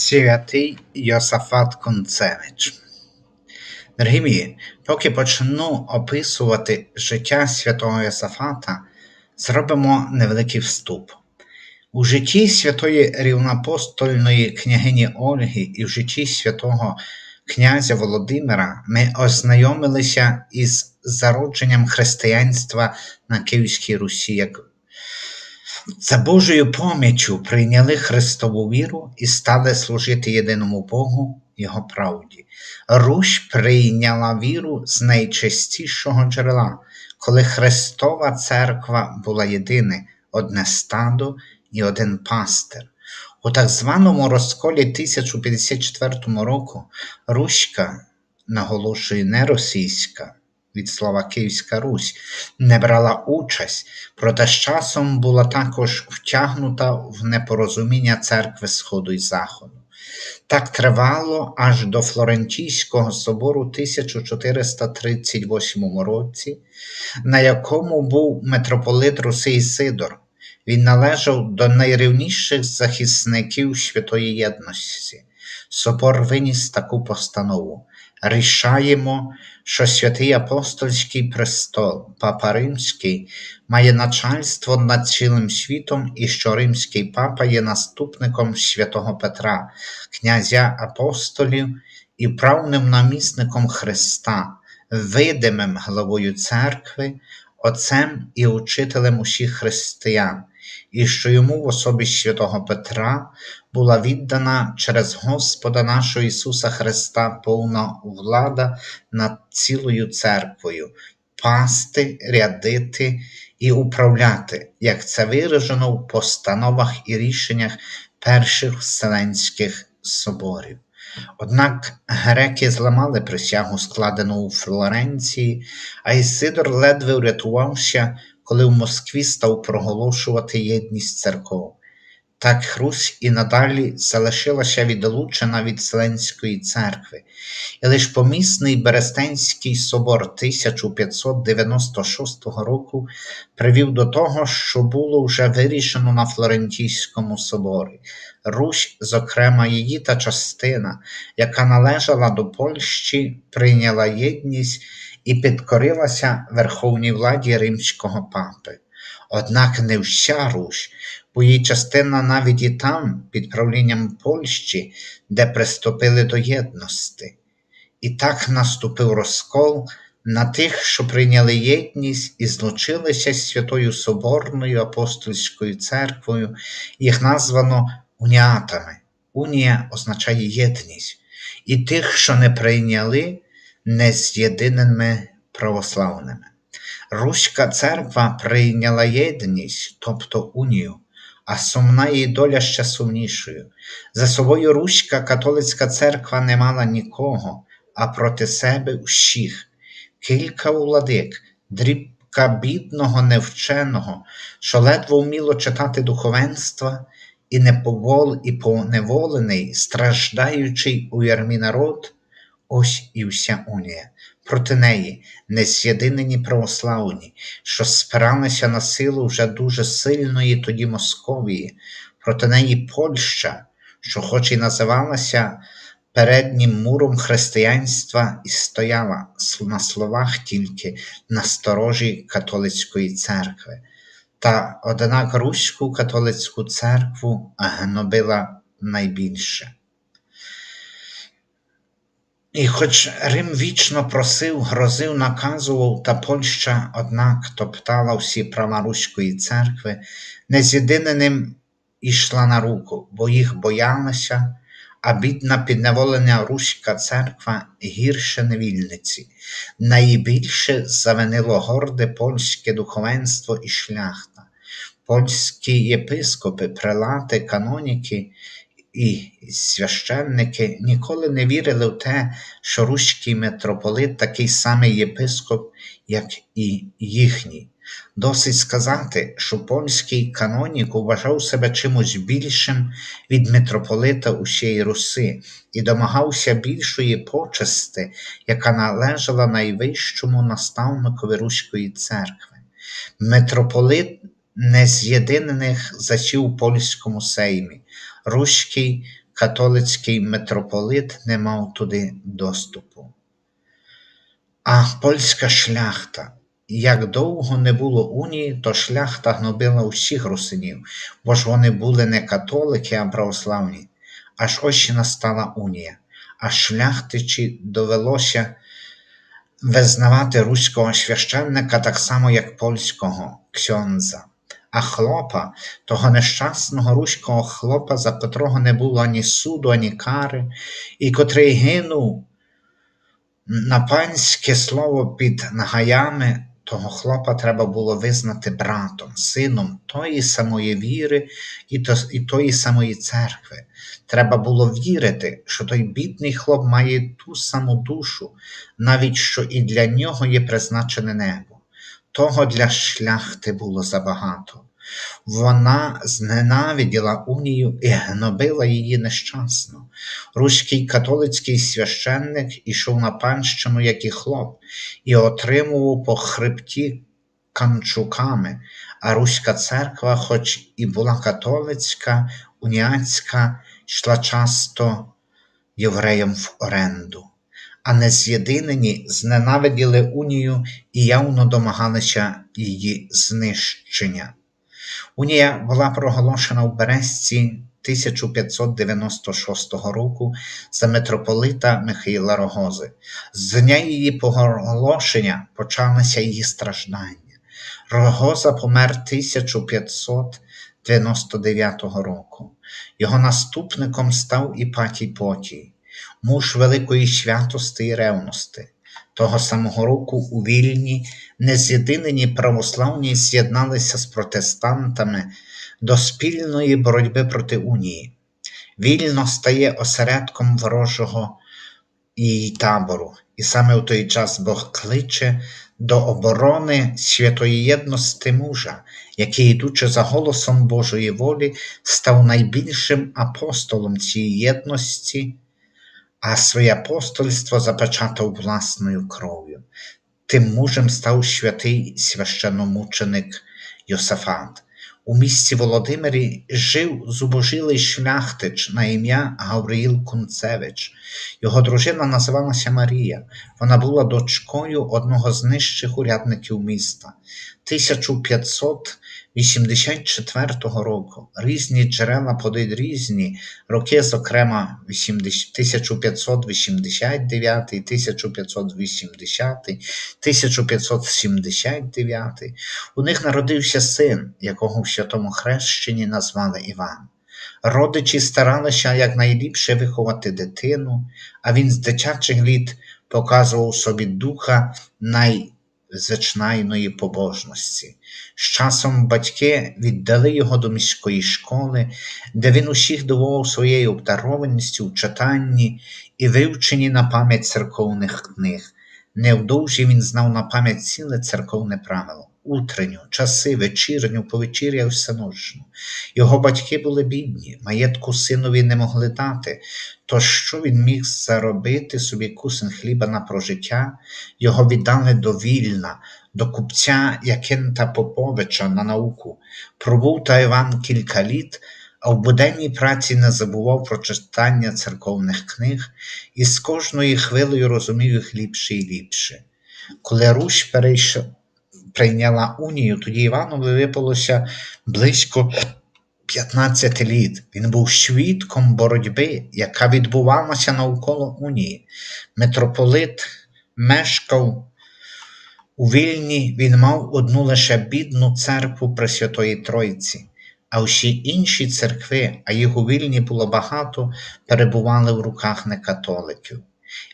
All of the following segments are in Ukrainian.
Святий Йосафат Концевич. Дорогі мої, поки почну описувати життя святого Йосафата, зробимо невеликий вступ. У житті святої рівнопостольної княгині Ольги і в житті святого князя Володимира ми ознайомилися із зародженням християнства на Київській Русі як за Божою поміччю прийняли Христову віру і стали служити єдиному Богу, Його правді. Русь прийняла віру з найчистішого джерела, коли Христова церква була єдине, одне стадо і один пастир. У так званому розколі 1054 року Руська, наголошує не російська, від слова Київська Русь, не брала участь, проте з часом була також втягнута в непорозуміння церкви Сходу і Заходу. Так тривало аж до Флорентійського собору 1438 році, на якому був митрополит Русий Сидор. Він належав до найрівніших захисників святої єдності. Собор виніс таку постанову рішаємо, що святий апостольський престол, Папа Римський, має начальство над цілим світом і що римський папа є наступником святого Петра, князя апостолів і правним намісником Христа, видимим главою церкви, отцем і учителем усіх християн і що йому в особі святого Петра була віддана через Господа нашого Ісуса Христа повна влада над цілою церквою, пасти, рядити і управляти, як це виражено в постановах і рішеннях перших Вселенських соборів. Однак греки зламали присягу, складену у Флоренції, а Ісидор ледве врятувався коли в Москві став проголошувати єдність церков. Так Русь і надалі залишилася відлучена від Вселенської церкви, і лише помісний Берестенський собор 1596 року привів до того, що було вже вирішено на Флорентійському соборі. Русь, зокрема, її та частина, яка належала до Польщі, прийняла єдність і підкорилася верховній владі римського папи. Однак не вся Русь, бо її частина навіть і там, під правлінням Польщі, де приступили до єдності. І так наступив розкол на тих, що прийняли єдність і злучилися з Святою Соборною Апостольською церквою, їх названо уніатами. Унія означає єдність. І тих, що не прийняли, не з'єдиненими православними. Руська церква прийняла єдність, тобто унію, а сумна її доля ще сумнішою. За собою Руська католицька церква не мала нікого, а проти себе всіх, кілька владик, дрібка бідного, невченого, що ледве вміло читати духовенства, і неповол, і поневолений, страждаючий у ярмі народ. Ось і вся унія. Проти неї нез'єдинені православні, що спиралися на силу вже дуже сильної тоді Московії, проти неї Польща, що, хоч і називалася переднім муром християнства, і стояла на словах тільки на сторожі католицької церкви, та однак Руську католицьку церкву гнобила найбільше. І хоч Рим вічно просив, грозив, наказував, та Польща, однак, топтала всі права Руської церкви, не незєдиненим ішла на руку, бо їх боялася, а бідна підневолена Руська церква гірше невільниці, найбільше завинило горде польське духовенство і шляхта, польські єпископи, прелати, каноніки і священники ніколи не вірили в те, що руський митрополит такий самий єпископ, як і їхній. Досить сказати, що польський канонік вважав себе чимось більшим від митрополита усієї Руси і домагався більшої почести, яка належала найвищому наставникові Руської церкви. Митрополит нез'єднаних засів у польському сеймі, руський католицький митрополит не мав туди доступу. А польська шляхта. Як довго не було унії, то шляхта гнобила усіх русинів, бо ж вони були не католики, а православні. Аж ось настала унія, а шляхтичі довелося визнавати руського священника так само, як польського ксьондза. А хлопа, того нещасного руського хлопа, за котрого не було ані суду, ані кари, і котрий гинув на панське слово під нагаями, того хлопа треба було визнати братом, сином тої самої віри і, і тої самої церкви. Треба було вірити, що той бідний хлоп має ту саму душу, навіть що і для нього є призначене небо. Того для шляхти було забагато. Вона зненавиділа унію і гнобила її нещасно. Руський католицький священник ішов на панщину, як і хлоп, і отримував по хребті канчуками, а Руська церква, хоч і була католицька, уніатська, йшла часто євреям в оренду. А нез'єдинені зненавиділи унію і явно домагалися її знищення. Унія була проголошена в Березці 1596 року за митрополита Михаїла Рогози. З дня її проголошення почалися її страждання. Рогоза помер 1599 року. Його наступником став Іпатій Потій, муж великої святости і ревності. Того самого року у Вільні нез'єдинені православні з'єдналися з протестантами до спільної боротьби проти унії. Вільно стає осередком ворожого її табору, і саме в той час Бог кличе до оборони святої єдності мужа, який, йдучи за голосом Божої волі, став найбільшим апостолом цієї єдності а своє апостольство запечатав власною кров'ю. Тим мужем став святий священномученик Йосафат. У місті Володимирі жив зубожилий шляхтич на ім'я Гавриїл Кунцевич. Його дружина називалася Марія. Вона була дочкою одного з нижчих урядників міста. 1584 року різні джерела подають різні роки, зокрема 1589, 1580, 1579. У них народився син, якого в святому хрещенні назвали Іван. Родичі старалися якнайліпше виховати дитину, а він з дитячих літ показував собі духа найзвичайної побожності. З часом батьки віддали його до міської школи, де він усіх дивував своєю обдарованістю в читанні і вивченні на пам'ять церковних книг. Невдовзі він знав на пам'ять ціле церковне правило утренню, часи, вечірню, повечіря всеночну. Його батьки були бідні, маєтку синові не могли дати, то що він міг заробити собі кусень хліба на прожиття, його віддали до вільна, до купця Якента Поповича на науку. Пробув та Іван кілька літ, а в буденній праці не забував про читання церковних книг і з кожною хвилею розумів їх ліпше і ліпше. Коли Русь перейшов, прийняла унію, тоді Іванові випалося близько 15 літ. Він був свідком боротьби, яка відбувалася навколо унії. Митрополит мешкав у Вільні, він мав одну лише бідну церкву Пресвятої Тройці. А всі інші церкви, а їх у Вільні було багато, перебували в руках некатоликів.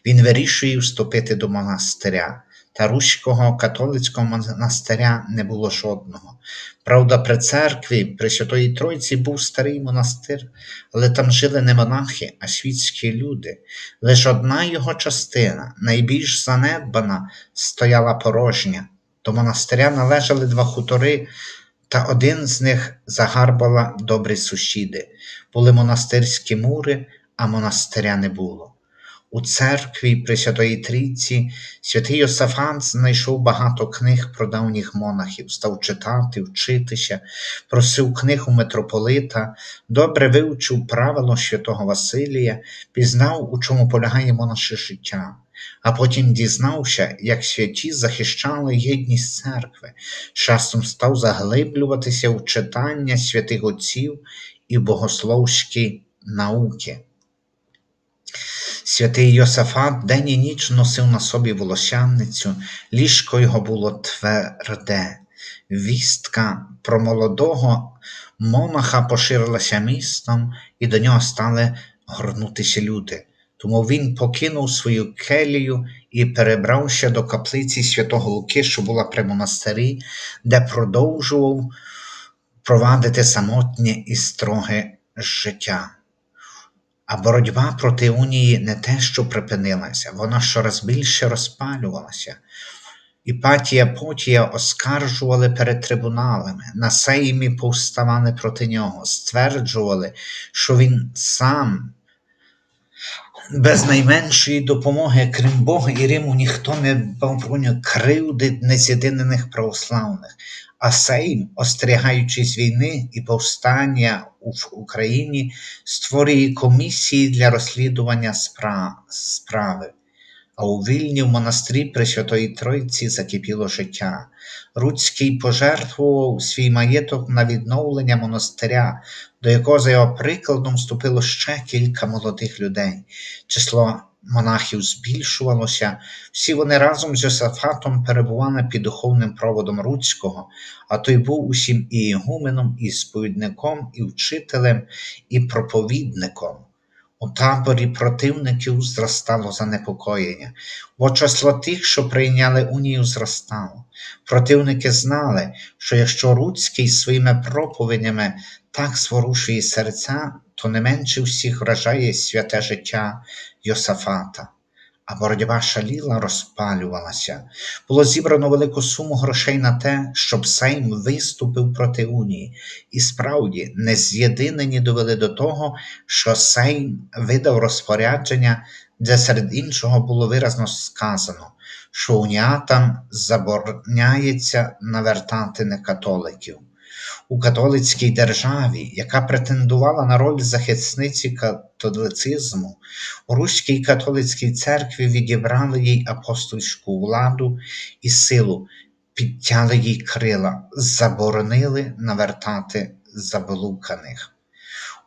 Він вирішує вступити до монастиря та Руського католицького монастиря не було жодного. Правда, при церкві при Святої Тройці був старий монастир, але там жили не монахи, а світські люди. Лише одна його частина, найбільш занедбана, стояла порожня. До монастиря належали два хутори, та один з них загарбала добрі сусіди. Були монастирські мури, а монастиря не було. У церкві Пресвятої Трійці святий Йосафат знайшов багато книг про давніх монахів, став читати, вчитися, просив книг у митрополита, добре вивчив правило святого Василія, пізнав, у чому полягає монаше життя, а потім дізнався, як святі захищали єдність церкви, часом став заглиблюватися в читання святих отців і богословські науки. Святий Йосафат день і ніч носив на собі волосяницю, ліжко його було тверде. Вістка про молодого монаха поширилася містом, і до нього стали горнутися люди. Тому він покинув свою келію і перебрався до каплиці святого Луки, що була при монастирі, де продовжував провадити самотнє і строге життя. А боротьба проти унії не те, що припинилася, вона щораз більше розпалювалася. Іпатія Потія оскаржували перед трибуналами, на сеймі повставали проти нього, стверджували, що він сам без найменшої допомоги, крім Бога і Риму, ніхто не дбав кривди нез'єднаних православних, а Сейм, остерігаючись війни і повстання в Україні, створює комісії для розслідування справи. А у Вільні в монастирі Пресвятої Тройці закипіло життя. Руцький пожертвував свій маєток на відновлення монастиря, до якого за його прикладом вступило ще кілька молодих людей. Число монахів збільшувалося, всі вони разом з Йосафатом перебували під духовним проводом Руцького, а той був усім і ігуменом, і сповідником, і вчителем, і проповідником. У таборі противників зростало занепокоєння, бо число тих, що прийняли унію, зростало. Противники знали, що якщо Руцький своїми проповідями так зворушує серця, то не менше всіх вражає святе життя Йосафата. А боротьба шаліла, розпалювалася. Було зібрано велику суму грошей на те, щоб Сейм виступив проти унії, і справді нез'єдинені довели до того, що Сейм видав розпорядження, де серед іншого було виразно сказано, що уніатам забороняється навертати некатоликів у католицькій державі, яка претендувала на роль захисниці католицизму, у Руській католицькій церкві відібрали їй апостольську владу і силу, підтяли їй крила, заборонили навертати заболуканих.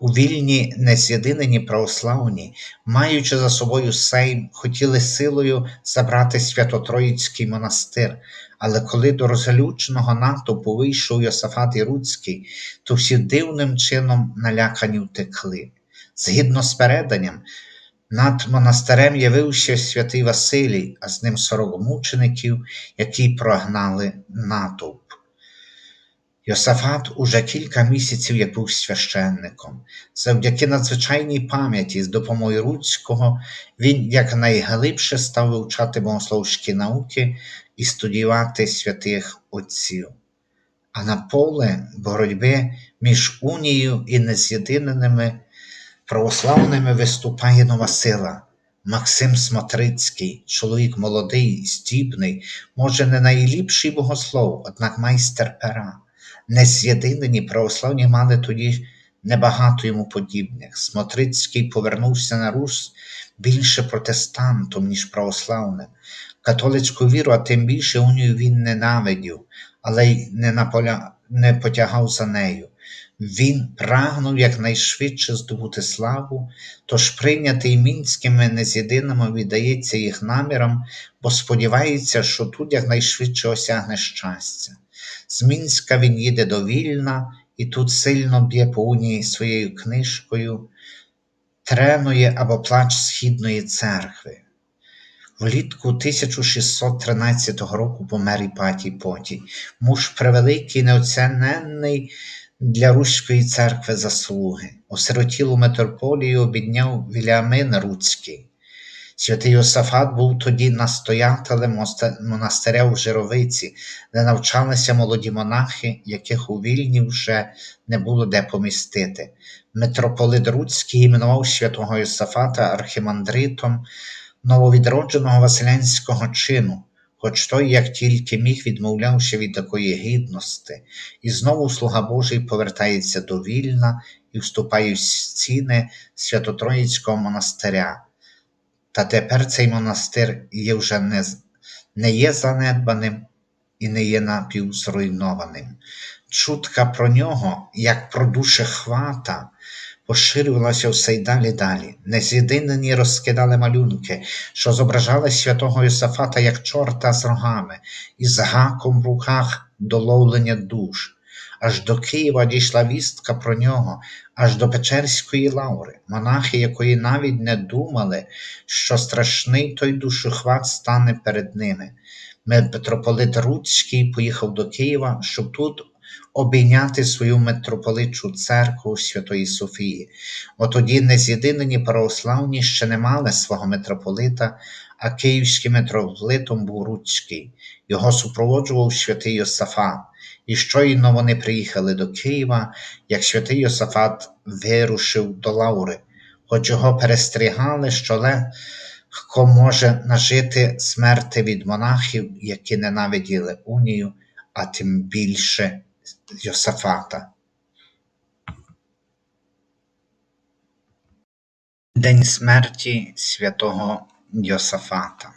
У вільні нез'єдинені православні, маючи за собою сейм, хотіли силою забрати Свято-Троїцький монастир, але коли до розгалюченого натовпу вийшов Йосафат Іруцький, то всі дивним чином налякані втекли. Згідно з переданням, над монастирем явився святий Василій, а з ним сорок мучеників, які прогнали натовп. Йосафат уже кілька місяців як був священником. Завдяки надзвичайній пам'яті з допомогою Руцького він якнайглибше став вивчати богословські науки і студіювати святих Отців. А на поле боротьби між унією і нез'єдиненими православними виступає нова сила. Максим Смотрицький, чоловік молодий, здібний, може, не найліпший богослов, однак майстер пера. Нез'єдинені православні мали тоді небагато йому подібних. Смотрицький повернувся на Русь більше протестантом, ніж православним. Католицьку віру, а тим більше унію він ненавидів, але й не, наполя... не потягав за нею. Він прагнув якнайшвидше здобути славу, тож прийнятий мінськими нез'єдиними віддається їх намірам, бо сподівається, що тут якнайшвидше осягне щастя. З Мінська він їде до Вільна і тут сильно б'є по унії своєю книжкою, тренує або плач Східної церкви. Влітку 1613 року помер Іпатій Потій, муж превеликий, неоціненний для Руської церкви заслуги. Осиротілу митрополію обідняв Віліамин Руцький. Святий Йосафат був тоді настоятелем монастиря у Жировиці, де навчалися молоді монахи, яких у вільні вже не було де помістити. Митрополит Руцький іменував святого Йосафата архімандритом, нововідродженого василянського чину, хоч той, як тільки міг, відмовлявся від такої гідності, і знову слуга Божий повертається до Вільна і вступає в стіни Свято-Троїцького монастиря. Та тепер цей монастир є вже не, не є занедбаним і не є напівзруйнованим. Чутка про нього, як про душехвата, поширювалася все й далі далі. Нез'єдинені розкидали малюнки, що зображали святого Йосафата як чорта з рогами і з гаком в руках до ловлення душ. Аж до Києва дійшла вістка про нього, аж до Печерської лаври, монахи якої навіть не думали, що страшний той душохват стане перед ними. Митрополит Руцький поїхав до Києва, щоб тут обійняти свою митрополитчу церкву Святої Софії, бо тоді нез'єдинені православні ще не мали свого митрополита, а київським митрополитом був Руцький. Його супроводжував святий Йосафат. І щойно вони приїхали до Києва, як святий Йосафат вирушив до Лаури, хоч його перестерігали, що легко може нажити смерти від монахів, які ненавиділи унію, а тим більше Йосафата. День смерті святого Йосафата.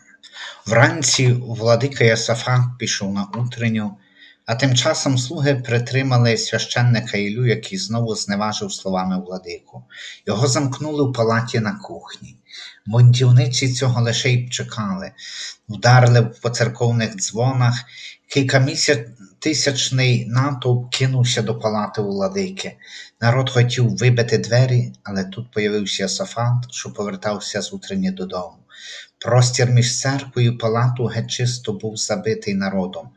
Вранці владика Йосафат пішов на утренню, а тим часом слуги притримали священника Ілю, який знову зневажив словами владику. Його замкнули в палаті на кухні. Бунтівниці цього лише й чекали, вдарили по церковних дзвонах, кількамісячний натовп кинувся до палати владики. Народ хотів вибити двері, але тут появився Сафант, що повертався з утренні додому. Простір між церквою і палату геть чисто був забитий народом.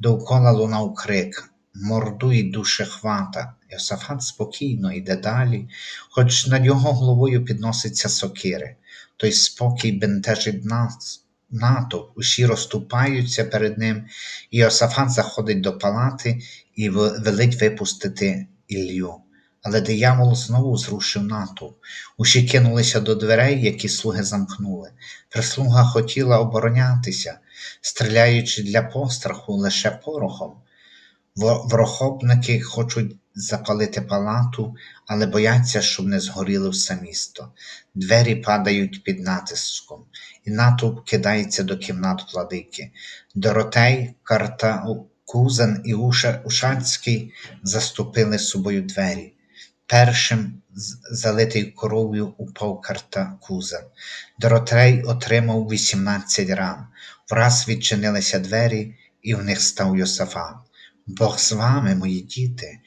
Довкола лунав крик Мордуй душе хвата. Йосафат спокійно йде далі, хоч над його головою підноситься сокири. Той спокій бентежить нас. Натовп, усі розступаються перед ним, і Йосафат заходить до палати і велить випустити Ілью. Але диявол знову зрушив натовп. Усі кинулися до дверей, які слуги замкнули. Прислуга хотіла оборонятися, стріляючи для постраху лише порохом. Врохопники хочуть запалити палату, але бояться, щоб не згоріло все місто. Двері падають під натиском, і натовп кидається до кімнат владики. Доротей, Картакузен і Ушацький заступили собою двері. Першим залитий кров'ю упав Картакузен. Доротей отримав 18 ран. Враз відчинилися двері, і в них став Йосафат. Бог з вами, мої діти,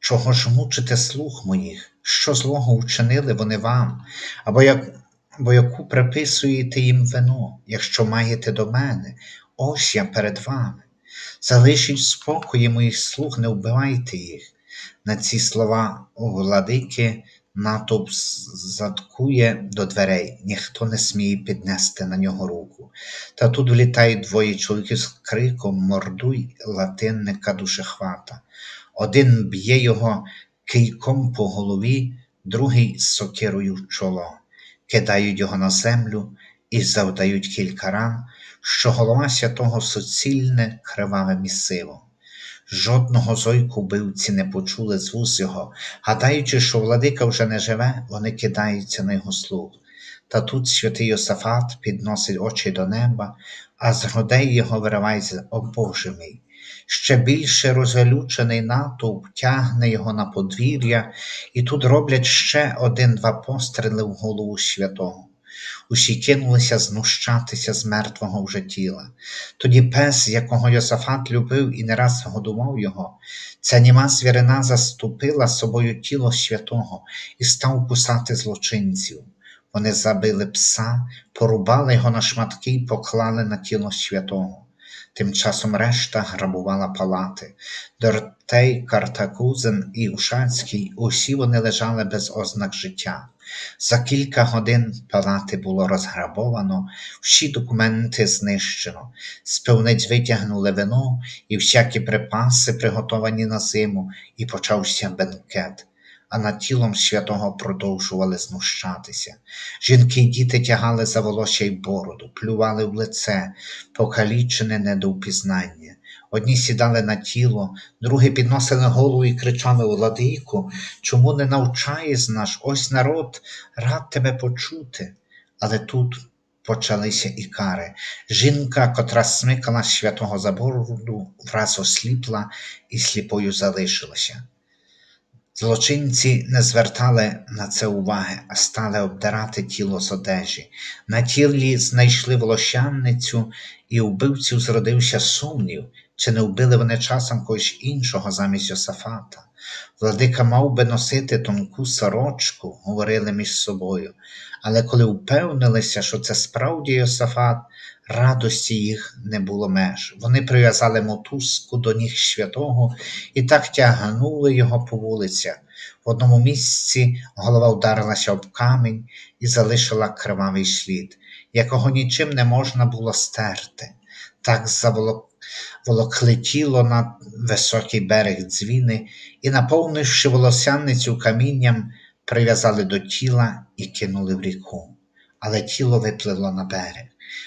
чого ж мучите слух моїх, що злого вчинили вони вам, або як, або яку приписуєте їм вину, якщо маєте до мене, ось я перед вами. Залишіть спокої моїх слуг, не вбивайте їх. На ці слова владики натовп заткує до дверей, ніхто не сміє піднести на нього руку. Та тут влітають двоє чоловіків з криком Мордуй латинника душехвата. Один б'є його кийком по голові, другий сокирою в чоло, кидають його на землю і завдають кілька ран, що голова святого суцільне криваве місиво. Жодного зойку вбивці не почули з вуз його, гадаючи, що владика вже не живе, вони кидаються на його слух. Та тут святий Йосафат підносить очі до неба, а з грудей його виривається «О Боже мій!» Ще більше розгалючений натовп тягне його на подвір'я, і тут роблять ще один-два постріли в голову святого. Усі кинулися знущатися з мертвого вже тіла. Тоді пес, якого Йосафат любив і не раз годував його, ця німа звірина заступила собою тіло святого і став кусати злочинців. Вони забили пса, порубали його на шматки і поклали на тіло святого. Тим часом решта грабувала палати. Дортей, Картакузен і Ушацький усі вони лежали без ознак життя. За кілька годин палати було розграбовано, всі документи знищено, з пивниць витягнули вино і всякі припаси, приготовані на зиму, і почався бенкет. а над тілом святого продовжували знущатися. Жінки й діти тягали за волосся й бороду, плювали в лице, покалічене не до впізнання. Одні сідали на тіло, другі підносили голову і кричали Владику, чому не навчаєш наш? Ось народ рад тебе почути. Але тут почалися і кари. Жінка, котра смикала святого за бороду, враз осліпла і сліпою залишилася. Злочинці не звертали на це уваги, а стали обдирати тіло з одежі. На тілі знайшли волощанницю, і вбивців зродився сумнів, чи не вбили вони часом когось іншого замість Йосафата. Владика мав би носити тонку сорочку, говорили між собою, але коли впевнилися, що це справді Йосафат, радості їх не було меж. Вони прив'язали мотузку до ніг святого і так тягнули його по вулицях. В одному місці голова вдарилася об камінь і залишила кривавий слід, якого нічим не можна було стерти. Так заволокли тіло на високий берег дзвіни і, наповнивши волосяницю камінням, прив'язали до тіла і кинули в ріку. Але тіло випливло на берег.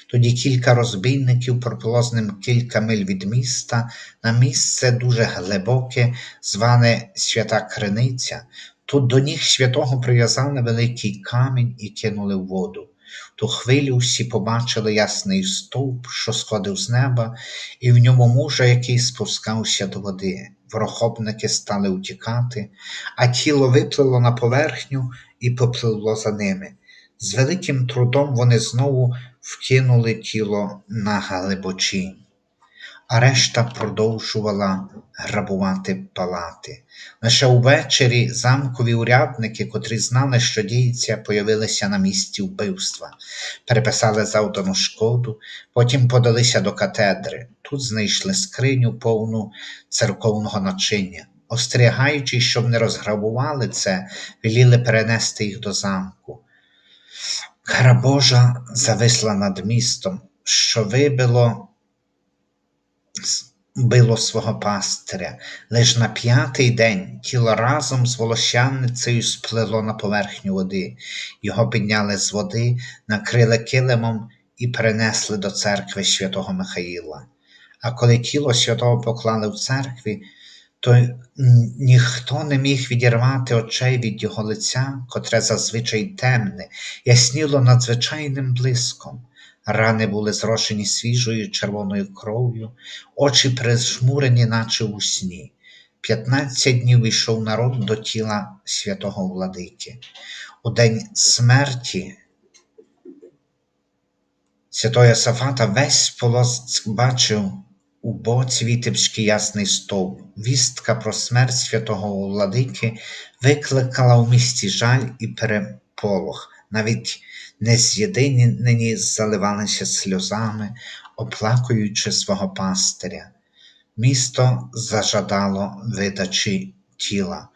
Тоді кілька розбійників пропило з ним кілька миль від міста на місце дуже глибоке, зване Свята Криниця. Тут до ніг святого прив'язали великий камінь і кинули в воду. Ту хвилю всі побачили ясний стовп, що сходив з неба, і в ньому мужа, який спускався до води. Ворохобники стали утікати, а тіло виплило на поверхню і попливло за ними. З великим трудом вони знову вкинули тіло на глибочінь, а решта продовжувала грабувати палати. Лише увечері замкові урядники, котрі знали, що діється, появилися на місці вбивства, переписали завдану шкоду, потім подалися до катедри. Тут знайшли скриню повну церковного начиння. Остерігаючи, щоб не розграбували це, веліли перенести їх до замку. Кара Божа зависла над містом, що вибило било свого пастиря. Лиш на п'ятий день тіло разом з волощанницею сплило на поверхню води. Його підняли з води, накрили килимом і перенесли до церкви святого Михаїла. А коли тіло святого поклали в церкві, то ніхто не міг відірвати очей від його лиця, котре зазвичай темне, ясніло надзвичайним блиском. Рани були зрошені свіжою червоною кров'ю, очі прижмурені, наче у сні. П'ятнадцять днів йшов народ до тіла святого владики. У день смерті святого Сафата весь полоск бачив у боці Вітебський ясний стовп. Вістка про смерть святого владики викликала в місті жаль і переполох. Навіть нез'єдинені заливалися сльозами, оплакуючи свого пастиря. Місто зажадало видачі тіла.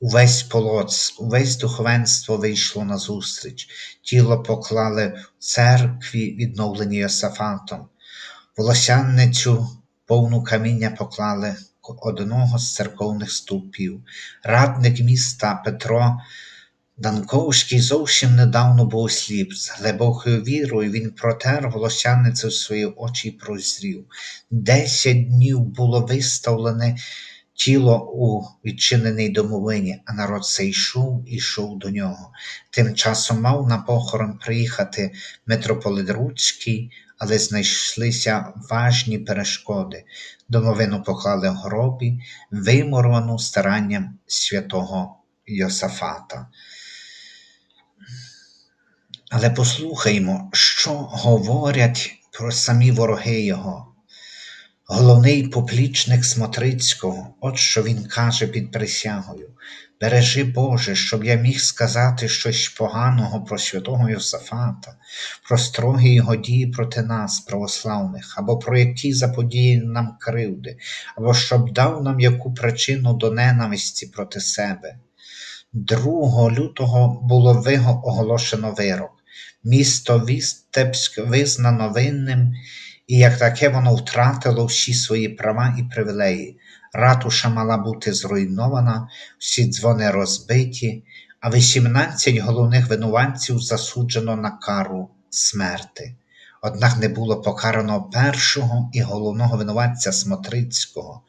Увесь полоц, увесь духовенство вийшло назустріч, тіло поклали в церкві, відновлені Йосафатом. Волосянницю повну каміння поклали одного з церковних стовпів. Радник міста Петро Данковський зовсім недавно був сліп. З глибокою вірою він протер волосяницю свої очі і прозрів. Десять днів було виставлене тіло у відчиненій домовині, а народ все йшов і йшов до нього. Тим часом мав на похорон приїхати митрополит Руцький, але знайшлися важні перешкоди. Домовину поклали в гробі, виморвану старанням святого Йосафата. Але послухаймо, що говорять про самі вороги його. Головний поплічник Смотрицького, от що він каже під присягою. Бережи Боже, щоб я міг сказати щось поганого про святого Йосафата, про строгі його дії проти нас, православних, або про які заподії нам кривди, або щоб дав нам яку причину до ненависті проти себе. 2 лютого було оголошено вирок. Місто Вістепськ визнано винним, і як таке воно втратило всі свої права і привілеї, ратуша мала бути зруйнована, всі дзвони розбиті, а 18 головних винуватців засуджено на кару смерти. Однак не було покарано першого і головного винуватця Смотрицького.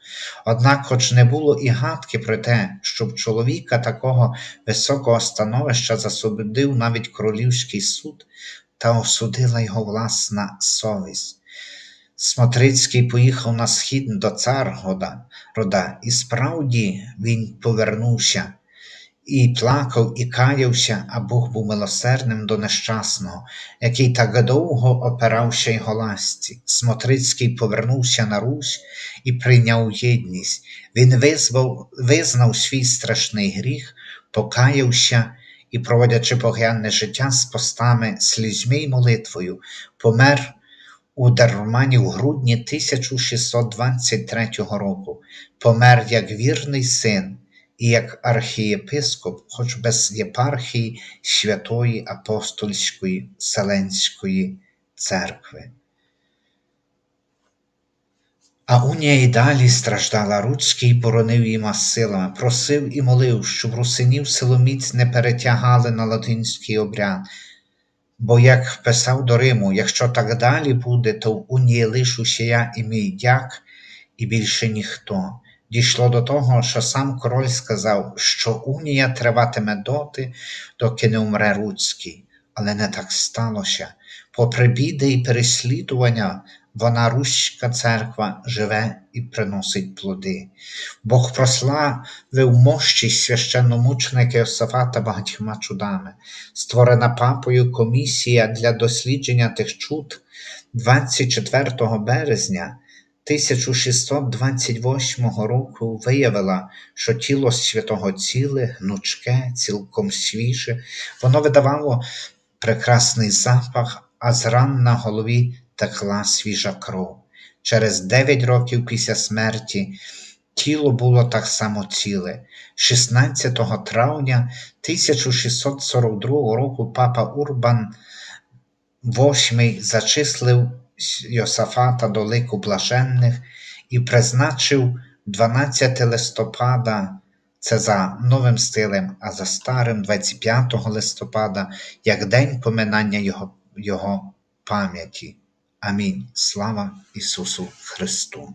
Однак, хоч не було і гадки про те, щоб чоловіка такого високого становища засудив навіть королівський суд, та осудила його власна совість. Смотрицький поїхав на схід до Царгода, рода, і справді він повернувся і плакав, і каявся, а Бог був милосердним до нещасного, який так довго опирався його ласці. Смотрицький повернувся на Русь і прийняв єдність. Він визвав, визнав свій страшний гріх, покаявся і, проводячи погянне життя з постами, слізьми й молитвою, помер у Дармані в грудні 1623 року, помер як вірний син і як архієпископ, хоч без єпархії Святої Апостольської Вселенської церкви. А Унія й далі страждала, Руцький боронив їма силами, просив і молив, щоб русинів силоміць не перетягали на латинський обряд. Бо, як писав до Риму, якщо так далі буде, то в унії лишуся я і мій дяк, і більше ніхто. Дійшло до того, що сам король сказав, що унія триватиме доти, доки не умре Руцький, але не так сталося. Попри біди і переслідування, вона Руська церква живе і приносить плоди. Бог прославив мощі священномученика Йосафата багатьма чудами. Створена папою комісія для дослідження тих чуд 24 березня 1628 року виявила, що тіло святого ціле, гнучке, цілком свіже, воно видавало прекрасний запах, а з ран на голові текла свіжа кров. Через дев'ять років після смерті тіло було так само ціле. 16 травня 1642 року папа Урбан VIII зачислив Йосафата до лику блаженних і призначив 12 листопада. Це за новим стилем, а за старим 25 листопада, як день поминання Його, Його пам'яті. Амінь. Слава Ісусу Христу!